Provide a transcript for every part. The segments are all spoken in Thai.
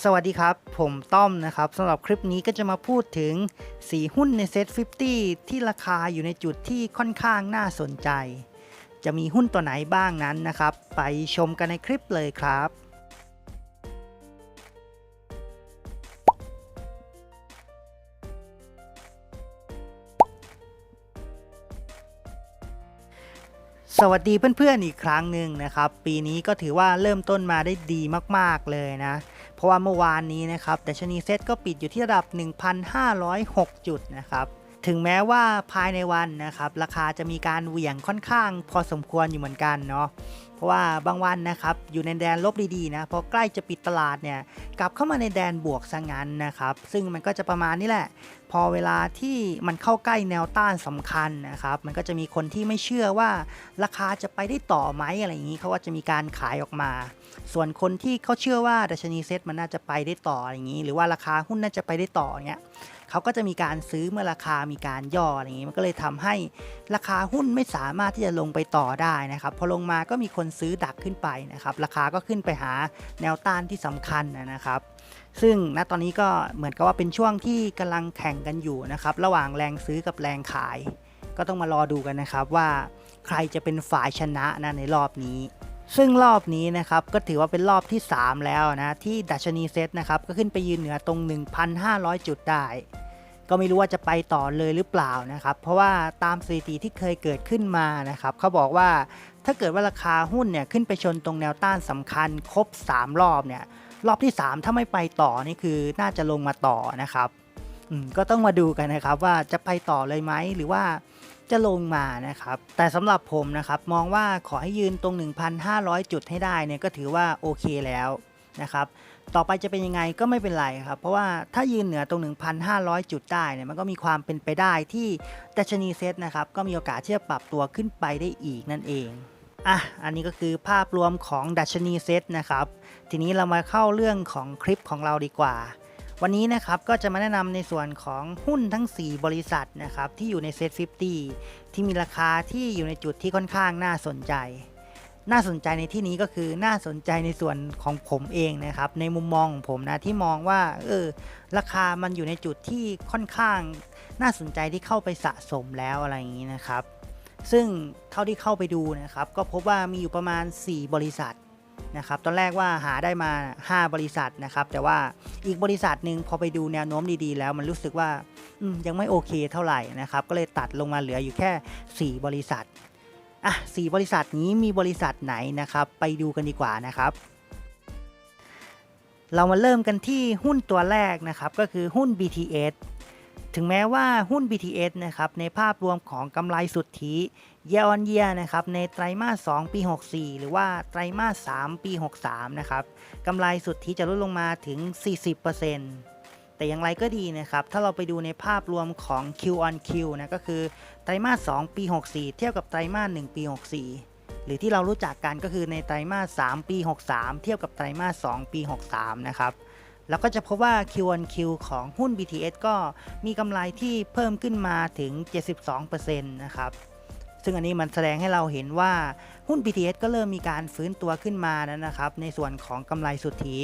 สวัสดีครับ ผมต้อมนะครับสำหรับคลิปนี้ก็จะมาพูดถึงสีหุ้นในเซ็ต50 ที่ราคาอยู่ในจุดที่ค่อนข้างน่าสนใจ จะมีหุ้นตัวไหนบ้างนั้นนะครับ ไปชมกันในคลิปเลยครับ สวัสดีเพื่อนๆอีกครั้งหนึ่งนะครับ ปีนี้ก็ถือว่าเริ่มต้นมาได้ดีมากๆเลยนะ เพราะว่าเมื่อวานนี้นะครับดัชนีเซ็ตก็ปิดอยู่ที่ระดับ 1,506 จุดนะครับ ถึงแม้ว่าภายในวันนะครับ ราคาจะมีการเหวี่ยงค่อนข้างพอสมควรอยู่เหมือนกันเนาะเพราะว่าบางวันนะครับอยู่ในแดนลบดีๆนะพอใกล้จะปิดตลาดเนี่ยกลับเข้ามาในแดนบวกซะงั้นนะครับ ซึ่งมันก็จะประมาณนี้แหละ พอเวลาที่มันเข้าใกล้แนวต้านสำคัญนะครับ มันก็จะมีคนที่ไม่เชื่อว่าราคาจะไปได้ต่อไหมอะไรอย่างนี้เขาก็จะมีการขายออกมา ส่วนคนที่เขาเชื่อว่าดัชนีเซ็ตมันน่าจะไปได้ต่ออะไรอย่างนี้ หรือว่าราคาหุ้นน่าจะไปได้ต่อเงี้ยเขาก็จะมีการซื้อเมื่อราคามีการย่ออะไรอย่างนี้ มันก็เลยทำให้ราคาหุ้นไม่สามารถที่จะลงไปต่อได้นะครับพอลงมาก็มีคนซื้อดักขึ้นไปนะครับ ราคาก็ขึ้นไปหาแนวต้านที่สำคัญนะครับ ซึ่งณตอนนี้ก็เหมือนกับว่าเป็นช่วงที่กำลังแข่งกันอยู่นะครับ ระหว่างแรงซื้อกับแรงขาย ก็ต้องมารอดูกันนะครับว่าใครจะเป็นฝ่ายชนะนะในรอบนี้ ซึ่งรอบนี้นะครับก็ถือว่าเป็นรอบที่ 3 แล้วนะที่ดัชนีเซ็ตนะครับก็ขึ้นไปยืนเหนือตรง 1,500 จุดได้ ก็ไม่รู้ว่าจะไปต่อเลยหรือเปล่านะครับ เพราะว่าตามสถิติที่เคยเกิดขึ้นมานะครับเขาบอกว่าถ้าเกิดว่าราคาหุ้นเนี่ยขึ้นไปชนตรงแนวต้านสำคัญครบ 3 รอบเนี่ย รอบที่ 3 ถ้าไม่ไปต่อนี่คือน่าจะลงมาต่อนะครับอืมก็ต้องมาดูกันนะครับว่าจะไปต่อเลยไหมหรือว่าจะลงมานะครับ แต่สำหรับผมนะครับมองว่าขอให้ยืนตรง 1,500 จุดให้ได้เนี่ยก็ถือว่าโอเคแล้วนะครับ ต่อไปจะเป็นยังไงก็ไม่เป็นไรครับ เพราะว่าถ้ายืนเหนือตรง 1,500 จุดได้เนี่ยมันก็มีความเป็นไปได้ที่ดัชนีเซ็ตนะครับก็มีโอกาสที่จะปรับตัวขึ้นไปได้อีกนั่นเอง อะ อันนี้ก็คือภาพรวมของดัชนีเซ็ตนะครับ ทีนี้เรามาเข้าเรื่องของคลิปของเราดีกว่า วันนี้นะครับก็จะมาแนะนำในส่วนของหุ้นทั้ง 4 บริษัทนะครับที่อยู่ในเซ็ต50 ที่มีราคาที่อยู่ในจุดที่ค่อนข้างน่าสนใจ น่าสนใจในที่นี้ก็คือน่าสนใจในส่วนของผมเองนะครับ ในมุมมองของผมนะที่มองว่าเออราคามันอยู่ในจุดที่ค่อนข้าง น่าสนใจที่เข้าไปสะสมแล้วอะไรอย่างนี้นะครับ ซึ่งเท่าที่เข้าไปดูนะครับก็พบว่ามีอยู่ประมาณ 4 บริษัทนะครับตอนแรกว่าหาได้มา 5 บริษัทนะครับแต่ว่าอีกบริษัทหนึ่งพอไปดูแนวโน้มดีๆ แล้วมันรู้สึกว่ายังไม่โอเคเท่าไหร่นะครับก็เลยตัดลงมาเหลืออยู่แค่ 4 บริษัทอะสบริษัทนี้มีบริษัทไหนนะครับไปดูกันดีกว่านะครับ เรามาเริ่มกันที่หุ้นตัวแรกนะครับก็คือหุ้น BTS ถึงแม้ว่าหุ้น BTS นะครับในภาพรวมของกำไรสุทธิ year on year นะครับในไตรมาส 2 ปี 64 หรือว่าไตรมาส 3 ปี 63 นะครับกำไรสุทธิจะลดลงมาถึง 40%แต่อย่างไรก็ดีนะครับ ถ้าเราไปดูในภาพรวมของ Q on Q นะก็คือไตรมาส 2 ปี 64 เทียบกับไตรมาส 1 ปี 64 หรือที่เรารู้จักกันก็คือในไตรมาส 3 ปี 63 เทียบกับไตรมาส 2 ปี 63 นะครับ แล้วก็จะพบว่า Q1Q ของหุ้น BTS ก็มีกำไรที่เพิ่มขึ้นมาถึง 72%นะครับ ซึ่งอันนี้มันแสดงให้เราเห็นว่าหุ้น BTS ก็เริ่มมีการฟื้นตัวขึ้นมาแล้วนะครับ ในส่วนของกำไรสุทธิ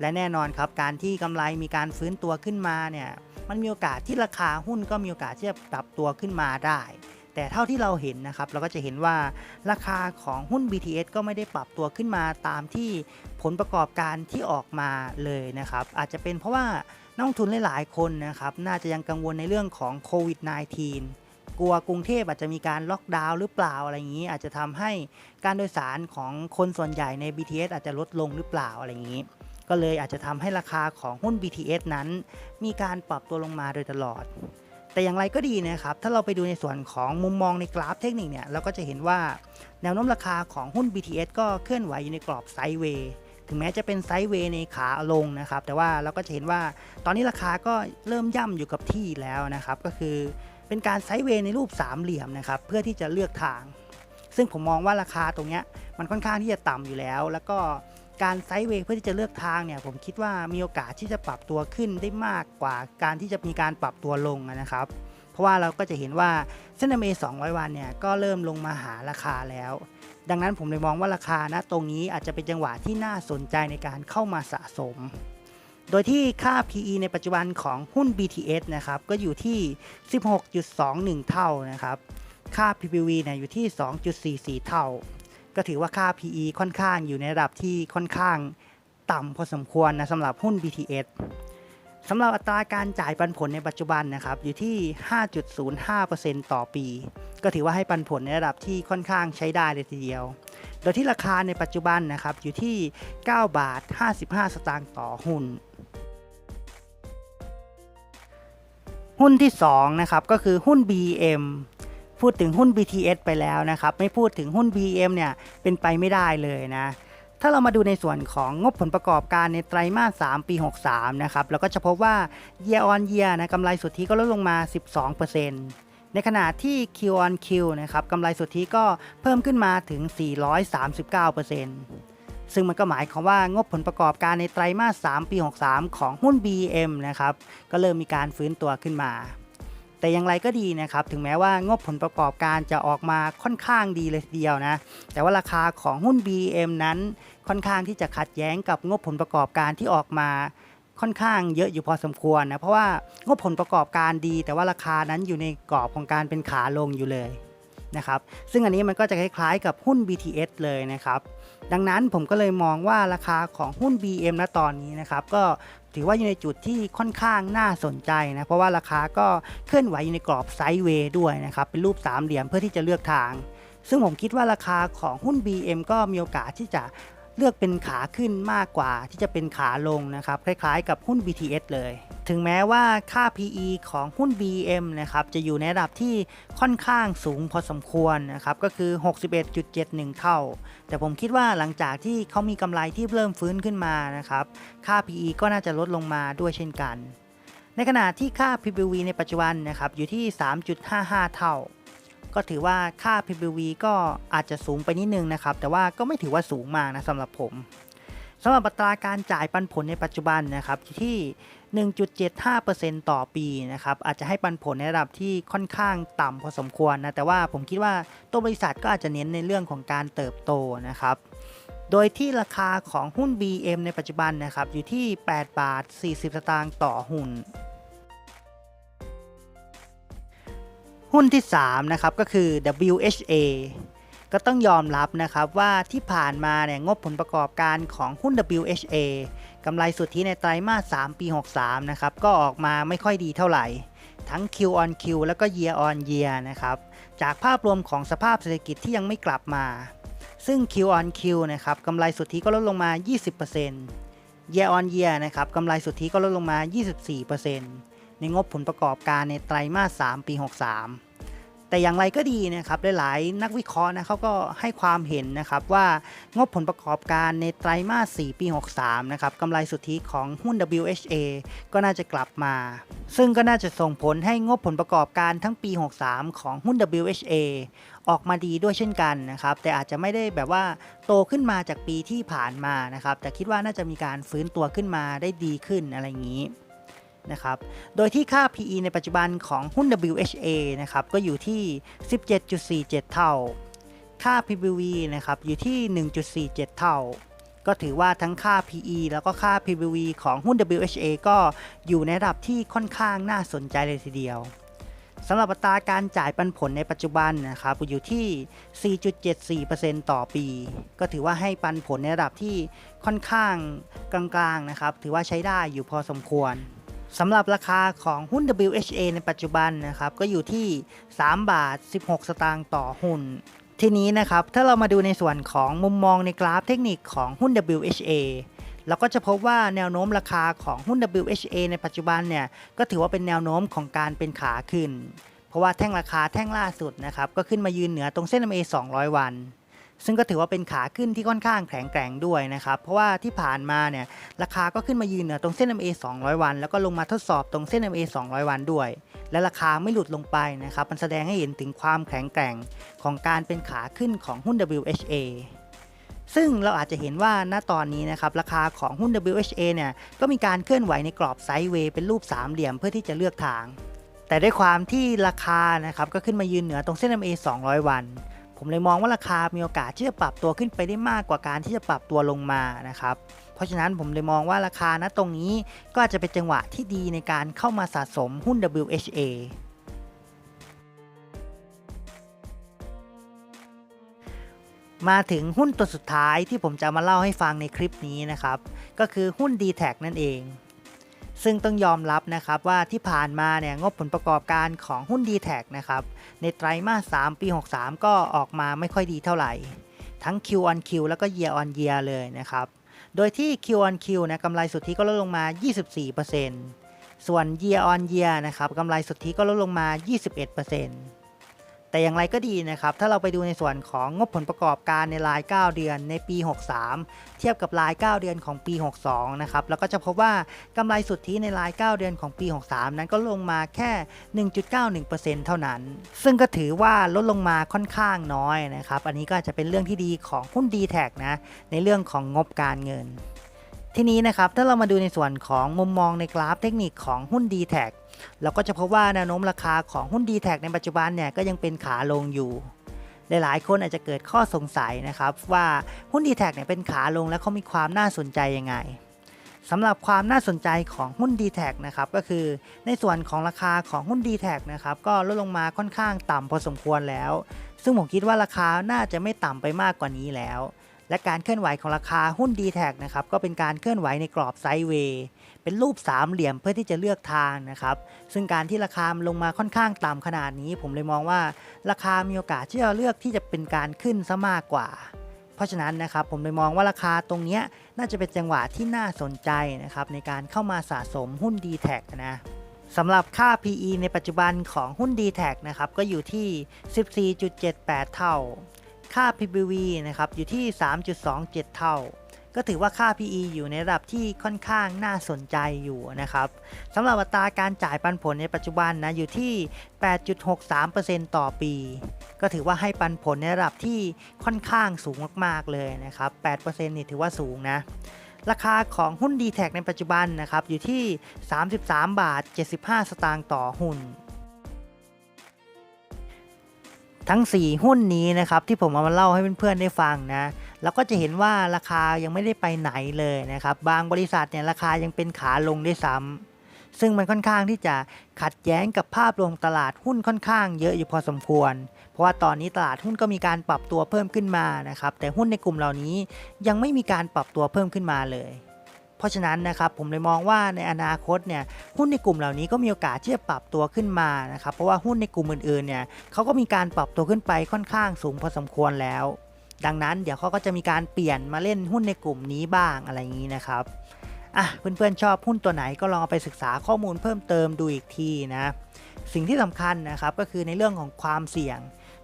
และแน่นอนครับการที่กำไรมีการฟื้นตัวขึ้นมาเนี่ย มันมีโอกาสที่ราคาหุ้นก็มีโอกาสที่จะปรับตัวขึ้นมาได้ แต่เท่าที่เราเห็นนะครับเราก็จะเห็นว่าราคาของหุ้น BTS ก็ไม่ได้ปรับตัวขึ้นมาตามที่ผลประกอบการที่ออกมาเลยนะครับ อาจจะเป็นเพราะว่านักลงทุนหลาย ๆ คนนะครับ น่าจะยังกังวลในเรื่องของโควิด -19 กลัวกรุงเทพอาจจะมีการล็อกดาวน์หรือเปล่าอะไรอย่างนี้ อาจจะทำให้การโดยสารของคนส่วนใหญ่ใน BTS อาจจะลดลงหรือเปล่าอะไรอย่างนี้ ก็เลยอาจจะทำให้ราคาของหุ้น BTS นั้น มีการปรับตัวลงมาโดยตลอด แต่อย่างไรก็ดีนะครับ ถ้าเราไปดูในส่วนของมุมมองในกราฟเทคนิคเนี่ย เราก็จะเห็นว่าแนวโน้มราคาของหุ้น BTS ก็เคลื่อนไหวอยู่ในกรอบไซด์เวย์ถึงแม้จะเป็นไซด์เวย์ในขาลงนะครับ แต่ว่าเราก็จะเห็นว่าตอนนี้ราคาก็เริ่มย่ำอยู่กับที่แล้วนะครับ ก็คือเป็นการไซด์เวย์ในรูปสามเหลี่ยมนะครับ เพื่อที่จะเลือกทาง ซึ่งผมมองว่าราคาตรงเนี้ยมันค่อนข้างที่จะต่ำอยู่แล้ว แล้วก็ การไซด์เวย์เพื่อที่จะเลือกทางเนี่ยผมคิดว่ามีโอกาสที่จะปรับตัวขึ้นได้มากกว่าการที่จะมีการปรับตัวลงนะครับ เพราะว่าเราก็จะเห็นว่าเส้น MA 200 วันเนี่ยก็เริ่มลงมาหาราคาแล้ว ดังนั้นผมเลยมองว่าราคาณตรงนี้อาจจะเป็นจังหวะที่น่าสนใจในการเข้ามาสะสม โดยที่ค่า PE ในปัจจุบันของหุ้น BTS นะครับก็อยู่ที่ 16.21 เท่านะครับค่า PBV เนี่ยอยู่ที่ 2.44 เท่า ก็ถือว่าค่า PE ค่อนข้างอยู่ในระดับที่ค่อนข้างต่ำพอสมควรนะสำหรับหุ้น BTS สำหรับอัตราการจ่ายปันผลในปัจจุบันนะครับอยู่ที่ 5.05%ต่อปี ก็ถือว่าให้ปันผลในระดับที่ค่อนข้างใช้ได้เลยทีเดียว โดยที่ราคาในปัจจุบันนะครับอยู่ที่ 9 บาท 55 สตางค์ต่อหุ้น หุ้นที่ 2 นะครับก็คือหุ้น BM พูดถึงหุ้น BTS ไปแล้วนะครับ ไม่พูดถึงหุ้น BM เนี่ยเป็นไปไม่ได้เลยนะ ถ้าเรามาดูในส่วนของงบผลประกอบการในไตรมาส 3 ปี 63 นะครับเราก็จะพบว่า year on year นะกำไรสุทธิก็ลดลงมา 12%ในขณะที่ Q on Q นะครับกำไรสุทธิก็เพิ่มขึ้นมาถึง 439%ซึ่งมันก็หมายความว่างบผลประกอบการในไตรมาส 3 ปี 63 ของหุ้น BM นะครับ ก็เริ่มมีการฟื้นตัวขึ้นมา แต่อย่างไรก็ดีนะครับถึงแม้ว่างบผลประกอบการจะออกมาค่อนข้างดีเลยทีเดียวนะแต่ว่าราคาของหุ้น BM นั้นค่อนข้างที่จะขัดแย้งกับงบผลประกอบการที่ออกมาค่อนข้างเยอะอยู่พอสมควรนะเพราะว่างบผลประกอบการดี แต่ว่าราคานั้นอยู่ในกรอบของการเป็นขาลงอยู่เลยนะครับซึ่งอันนี้มันก็จะคล้ายๆกับหุ้น BTS เลยนะครับ ดังนั้นผมก็เลยมองว่าราคาของหุ้น BM ณตอนนี้นะครับ ก็ ถือว่าอยู่ในจุดที่ค่อนข้างน่าสนใจนะ เพราะว่าราคาก็เคลื่อนไหวอยู่ในกรอบไซด์เวย์ด้วยนะครับ เป็นรูปสามเหลี่ยมเพื่อที่จะเลือกทาง ซึ่งผมคิดว่าราคาของหุ้น BM ก็มีโอกาสที่จะ เลือกเป็นขาขึ้นมากกว่าที่จะเป็นขาลงนะครับคล้ายๆ กับหุ้น BTS เลย ถึงแม้ว่าค่า PE ของหุ้น BM นะครับจะอยู่ในระดับที่ค่อนข้างสูงพอสมควรนะครับก็คือ 61.71 เท่า แต่ผมคิดว่าหลังจากที่เขามีกำไรที่เริ่มฟื้นขึ้นมานะครับค่า PE ก็น่าจะลดลงมาด้วยเช่นกัน ในขณะที่ค่า PBV ในปัจจุบันนะครับอยู่ที่ 3.55 เท่า ก็ถือว่าค่า PBV ก็อาจจะสูงไปนิดนึงนะครับ แต่ว่าก็ไม่ถือว่าสูงมากนะสำหรับผมสำหรับอัตราการจ่ายปันผลในปัจจุบันนะครับที่ 1.75%ต่อปีนะครับอาจจะให้ปันผลในระดับที่ค่อนข้างต่ำพอสมควรนะแต่ว่าผมคิดว่าตัวบริษัทก็อาจจะเน้นในเรื่องของการเติบโตนะครับ โดยที่ราคาของหุ้น BM ในปัจจุบันนะครับอยู่ที่ 8 บาท 40 สตางค์ต่อหุ้น หุ้นที่ 3 นะครับ ก็คือ WHA ก็ต้องยอมรับนะครับว่าที่ผ่านมาเนี่ยงบผลประกอบการของหุ้น WHA กำไรสุทธิในไตรมาส 3 ปี 63 นะครับ ก็ออกมาไม่ค่อยดีเท่าไหร่ ทั้ง Q on Q แล้วก็ Year on Year นะครับ จากภาพรวมของสภาพเศรษฐกิจที่ยังไม่กลับมา ซึ่ง Q on Q นะครับกำไรสุทธิก็ลดลงมา 20% Year on Year นะครับกำไรสุทธิก็ลดลงมา 24% ในงบผลประกอบการในไตรมาส 3 ปี 63 แต่อย่างไรก็ดีนะครับหลายๆ นักวิเคราะห์นะเขาก็ให้ความเห็นนะครับว่างบผลประกอบการในไตรมาส 4 ปี 63 นะครับกำไรสุทธิของหุ้น WHA ก็น่าจะกลับมา ซึ่งก็น่าจะส่งผลให้งบผลประกอบการทั้งปี 63 ของหุ้น WHA ออกมาดีด้วยเช่นกันนะครับ แต่อาจจะไม่ได้แบบว่าโตขึ้นมาจากปีที่ผ่านมานะครับ แต่คิดว่าน่าจะมีการฟื้นตัวขึ้นมาได้ดีขึ้นอะไรอย่างนี้ นะครับ โดยที่ค่า PE ในปัจจุบันของหุ้น WHA นะครับ ก็อยู่ที่ 17.47 เท่า ค่า PBV นะครับ อยู่ที่ 1.47 เท่า ก็ถือว่าทั้งค่า PE แล้วก็ค่า PBV ของหุ้น WHA ก็อยู่ในระดับที่ค่อนข้างน่าสนใจเลยทีเดียวสำหรับอัตราการจ่ายปันผลในปัจจุบันนะครับอยู่ที่ 4.74%ต่อปี ก็ถือว่าให้ปันผลในระดับที่ค่อนข้างกลางๆนะครับ ถือว่าใช้ได้อยู่พอสมควร สำหรับราคาของหุ้น WHA ในปัจจุบันนะครับ ก็อยู่ที่ 3 บาท 16 สตางค์ต่อหุ้น ทีนี้นะครับ ถ้าเรามาดูในส่วนของมุมมองในกราฟเทคนิคของหุ้น WHA เราก็จะพบว่าแนวโน้มราคาของหุ้น WHA ในปัจจุบันเนี่ย ก็ถือว่าเป็นแนวโน้มของการเป็นขาขึ้น เพราะว่าแท่งราคาแท่งล่าสุดนะครับ ก็ขึ้นมายืนเหนือตรงเส้น MA 200 วัน ซึ่งก็ถือว่าเป็นขาขึ้นที่ค่อนข้างแข็งแกร่งด้วยนะครับ เพราะว่าที่ผ่านมาเนี่ยราคาก็ขึ้นมายืนเหนือตรงเส้น MA 200 วัน แล้วก็ลงมาทดสอบตรงเส้น MA 200 วันด้วย และราคาไม่หลุดลงไปนะครับ มันแสดงให้เห็นถึงความแข็งแกร่งของการเป็นขาขึ้นของหุ้น WHA ซึ่งเราอาจจะเห็นว่าณตอนนี้นะครับราคาของหุ้น WHA เนี่ยก็มีการเคลื่อนไหวในกรอบไซด์เวย์เป็นรูปสามเหลี่ยมเพื่อที่จะเลือกทาง แต่ด้วยความที่ราคานะครับก็ขึ้นมายืนเหนือตรงเส้น MA 200 วัน ผมเลยมองว่าราคามีโอกาสที่จะปรับตัวขึ้นไปได้มากกว่าการที่จะปรับตัวลงมานะครับเพราะฉะนั้นผมเลยมองว่าราคาณตรงนี้ก็จจะเป็นจังหวะที่ดีในการเข้ามาสะสมหุ้น WHA มาถึงหุ้นตัวสุดท้ายที่ผมจะมาเล่าให้ฟังในคลิปนี้นะครับ ก็คือหุ้น d t แทนั่นเอง ซึ่งต้องยอมรับนะครับว่าที่ผ่านมาเนี่ยงบผลประกอบการของหุ้น d t แทนะครับในไตรมาส 3 ปี 63 ก็ออกมาไม่ค่อยดีเท่าไหร่ ทั้ง Q on Q แล้วก็ Year on Year เลยนะครับ โดยที่ Q on Q นะกำไรสุทธิก็ลดลงมา 24%ส่วน Year on Year นะครับกำไรสุทธิก็ลดลงมา 21% แต่อย่างไรก็ดีนะครับ ถ้าเราไปดูในส่วนของงบผลประกอบการในราย 9 เดือนในปี 63 เทียบกับราย 9 เดือนของปี 62 นะครับ แล้วก็จะพบว่ากำไรสุทธิในราย 9 เดือนของปี 63 นั้นก็ลงมาแค่ 1.91%เท่านั้น ซึ่งก็ถือว่าลดลงมาค่อนข้างน้อยนะครับ อันนี้ก็จจะเป็นเรื่องที่ดีของหุ้น d t แทนะ ในเรื่องของงบการเงิน ทีนี้นะครับถ้าเรามาดูในส่วนของมุมมองในกราฟเทคนิคของหุ้น d t แทเราก็จะพบว่าแนวโน้มราคาของหุ้น d t แทในปัจจุบันเนี่ยก็ยังเป็นขาลงอยู่หลายๆ คนอาจจะเกิดข้อสงสัยนะครับว่าหุ้น d t แทเนี่ยเป็นขาลงแล้วเขามีความน่าสนใจยังไงสำหรับความน่าสนใจของหุ้น d t แทนะครับก็คือในส่วนของราคาของหุ้น d t แทนะครับก็ลดลงมาค่อนข้างต่ำพอสมควรแล้ว ซึ่งผมคิดว่าราคาน่าจะไม่ต่ำไปมากกว่านี้แล้ว และการเคลื่อนไหวของราคาหุ้น d t แทนะครับก็เป็นการเคลื่อนไหวในกรอบไซด์เวย์เป็นรูปสามเหลี่ยมเพื่อที่จะเลือกทางนะครับซึ่งการที่ราคาลงมาค่อนข้างต่ำขนาดนี้ ผมเลยมองว่าราคามีโอกาสที่จะเลือกที่จะเป็นการขึ้นซะมากกว่า เพราะฉะนั้นนะครับผมเลยมองว่าราคาตรงนี้น่าจะเป็นจังหวะที่น่าสนใจนะครับในการเข้ามาสะสมหุ้น d t แทนะสำหรับค่า PE ในปัจจุบันของหุ้น d t แทนะครับก็อยู่ที่ 14.78 เท่า ค่า PBV นะครับอยู่ที่ 3.27 เท่า ก็ถือว่าค่า PE อยู่ในระดับที่ค่อนข้างน่าสนใจอยู่นะครับสำหรับอัตราการจ่ายปันผลในปัจจุบันนะอยู่ที่ 8.63%ต่อปี ก็ถือว่าให้ปันผลในระดับที่ค่อนข้างสูงมากๆเลยนะครับ8%นี่ถือว่าสูงนะราคาของหุ้น d t แทในปัจจุบันนะครับอยู่ที่ 33 บาท 75 สตางค์ต่อหุ้น ทั้ง 4 หุ้นนี้นะครับที่ผมเอามาเล่าให้เพื่อนๆได้ฟังนะเราก็จะเห็นว่าราคายังไม่ได้ไปไหนเลยนะครับบางบริษัทเนี่ยราคายังเป็นขาลงด้วยซ้ำซึ่งมันค่อนข้างที่จะขัดแย้งกับภาพรวมตลาดหุ้นค่อนข้างเยอะอยู่พอสมควร เพราะว่าตอนนี้ตลาดหุ้นก็มีการปรับตัวเพิ่มขึ้นมานะครับแต่หุ้นในกลุ่มเหล่านี้ยังไม่มีการปรับตัวเพิ่มขึ้นมาเลย เพราะฉะนั้นนะครับผมเลยมองว่าในอนาคตเนี่ยหุ้นในกลุ่มเหล่านี้ก็มีโอกาสที่จะปรับตัวขึ้นมานะครับเพราะว่าหุ้นในกลุ่มอื่นๆเนี่ยเขาก็มีการปรับตัวขึ้นไปค่อนข้างสูงพอสมควรแล้ว ดังนั้นเดี๋ยวเขาก็จะมีการเปลี่ยนมาเล่นหุ้นในกลุ่มนี้บ้างอะไรอย่างนี้นะครับอะเพื่อนๆชอบหุ้นตัวไหนก็ลองเอาไปศึกษาข้อมูลเพิ่มเติมดูอีกทีนะสิ่งที่สำคัญนะครับก็คือในเรื่องของความเสี่ยง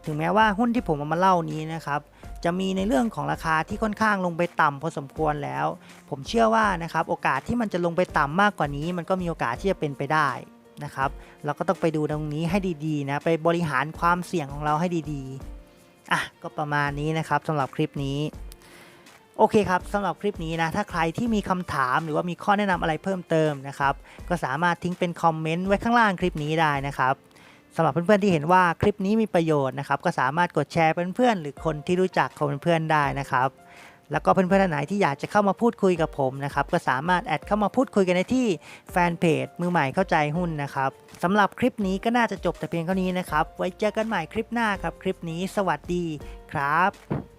ถึงแม้ว่าหุ้นที่ผมเอามาเล่านี้นะครับจะมีในเรื่องของราคาที่ค่อนข้างลงไปต่ำพอสมควรแล้ว ผมเชื่อว่านะครับโอกาสที่มันจะลงไปต่ำมากกว่านี้ มันก็มีโอกาสที่จะเป็นไปได้นะครับ เราก็ต้องไปดูตรงนี้ให้ดีๆนะไปบริหารความเสี่ยงของเราให้ดีๆอะก็ประมาณนี้นะครับสำหรับคลิปนี้โอเคครับสำหรับคลิปนี้นะ ถ้าใครที่มีคำถามหรือว่ามีข้อแนะนำอะไรเพิ่มเติมนะครับ ก็สามารถทิ้งเป็นคอมเมนต์ไว้ข้างล่างคลิปนี้ได้นะครับ สำหรับเพื่อนๆที่เห็นว่าคลิปนี้มีประโยชน์นะครับก็สามารถกดแชร์เพื่อนๆหรือคนที่รู้จักของเพื่อนๆได้นะครับ แล้วก็เพื่อนๆท่านไหนที่อยากจะเข้ามาพูดคุยกับผมนะครับก็สามารถแอดเข้ามาพูดคุยกันในที่แฟนเพจมือใหม่เข้าใจหุ้นนะครับสำหรับคลิปนี้ก็น่าจะจบแต่เพียงเท่านี้นะครับไว้เจอกันใหม่คลิปหน้าครับคลิปนี้สวัสดีครับ